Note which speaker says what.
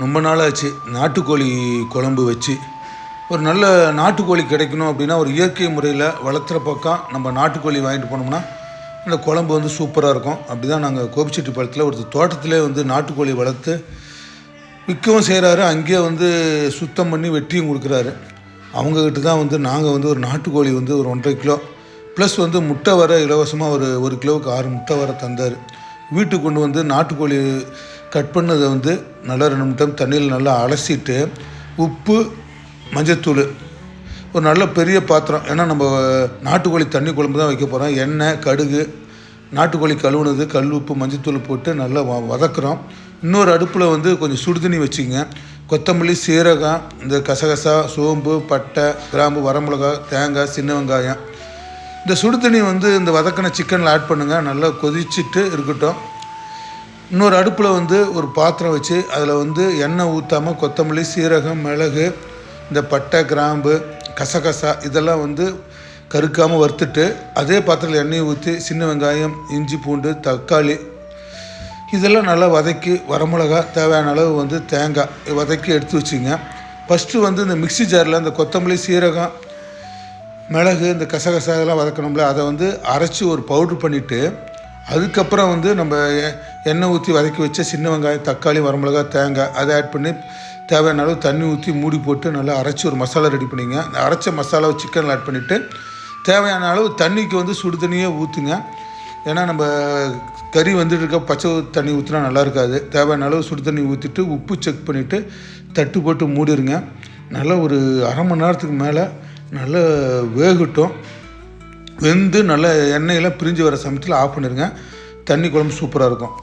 Speaker 1: ரொம்ப நாளாச்சு. நாட்டுக்கோழி குழம்பு வச்சு. ஒரு நல்ல நாட்டுக்கோழி கிடைக்கணும் அப்படின்னா ஒரு இயற்கை முறையில் வளர்த்துற பக்கம் நம்ம நாட்டுக்கோழி வாங்கிட்டு போனோம்னா அந்த குழம்பு வந்து சூப்பராக இருக்கும். அப்படி தான் நாங்கள் கோபிச்செட்டிப்பாளத்தில் ஒரு தோட்டத்திலே வந்து நாட்டுக்கோழி வளர்த்து விற்கவும் செய்கிறாரு அங்கேயே வந்து சுத்தம் பண்ணி வெட்டியும் கொடுக்குறாரு. அவங்கக்கிட்ட தான் வந்து நாங்கள் வந்து ஒரு நாட்டுக்கோழி வந்து ஒரு ஒன்றரை கிலோ ப்ளஸ் வந்து முட்டை வர இலவசமாக ஒரு ஒரு கிலோவுக்கு ஆறு முட்டை வர தந்தார். வீட்டுக்கு கொண்டு வந்து நாட்டுக்கோழி கட் பண்ணதை வந்து நல்லா ரெண்டு நிமிடம் தண்ணியில் நல்லா அலசிட்டு உப்பு மஞ்சத்தூள் ஒரு நல்ல பெரிய பாத்திரம். ஏன்னா நம்ம நாட்டுக்கோழி தண்ணி குழம்பு தான் வைக்க போகிறோம் எண்ணெய் கடுகு நாட்டுக்கோழி கழுவுனது கல் உப்பு மஞ்சத்தூள் போட்டு நல்லா வ வதக்குறோம். இன்னொரு அடுப்பில் வந்து கொஞ்சம் சுடுதண்ணி வச்சுங்க. கொத்தமல்லி சீரகம் இந்த கசகசா சோம்பு பட்டை கிராம்பு வரமிளகா தேங்காய் சின்ன வெங்காயம் இந்த சுடு தண்ணி வந்து இந்த வதக்கின சிக்கனில் ஆட் பண்ணுங்கள் நல்லா கொதிச்சுட்டு இருக்கட்டும். இன்னொரு அடுப்பில் வந்து ஒரு பாத்திரம் வச்சு அதில் வந்து எண்ணெய் ஊற்றாமல் கொத்தமல்லி சீரகம் மிளகு இந்த பட்டை கிராம்பு கசகசா இதெல்லாம் வந்து கருக்காமல் வறுத்துட்டு அதே பாத்திரத்தில் எண்ணெயை ஊற்றி சின்ன வெங்காயம் இஞ்சி பூண்டு தக்காளி இதெல்லாம் நல்லா வதக்கி வரமிளகா தேவையான அளவு வந்து தேங்காய் வதக்கி எடுத்து வச்சுங்க. ஃபஸ்ட்டு வந்து இந்த மிக்ஸி ஜாரில் இந்த கொத்தமல்லி சீரகம் மிளகு இந்த கசகசா இதெல்லாம் வதக்கணும்ல அதை வந்து அரைச்சி ஒரு பவுட்ரு பண்ணிவிட்டு அதுக்கப்புறம் வந்து நம்ம எ- எண்ணெய் ஊற்றி வதக்கி வச்ச சின்ன வெங்காயம் தக்காளி வரமிளகா தேங்காய் அதை ஆட் பண்ணி தேவையான அளவு தண்ணி ஊற்றி மூடி போட்டு நல்லா அரைச்சி ஒரு மசாலா ரெடி பண்ணிங்க. அந்த அரைச்ச மசாலாவை சிக்கனில் ஆட் பண்ணிவிட்டு தேவையான அளவு தண்ணிக்கு வந்து சுடு தண்ணியே ஊற்றுங்க ஏன்னா நம்ம கறி வந்துட்டு இருக்க பச்சை தண்ணி ஊற்றினா நல்லா இருக்காது. தேவையான அளவு சுடு தண்ணி ஊற்றிட்டு உப்பு செக் பண்ணிவிட்டு தட்டு போட்டு மூடிடுங்க நல்லா ஒரு அரை மணி நேரத்துக்கு மேலே நல்லா வேகட்டும். வெந்து நல்லா எண்ணெயெல்லாம் பிரிஞ்சு வர சமயத்தில் ஆஃப் பண்ணிடுங்க தண்ணி குழம்பு சூப்பராக இருக்கும்.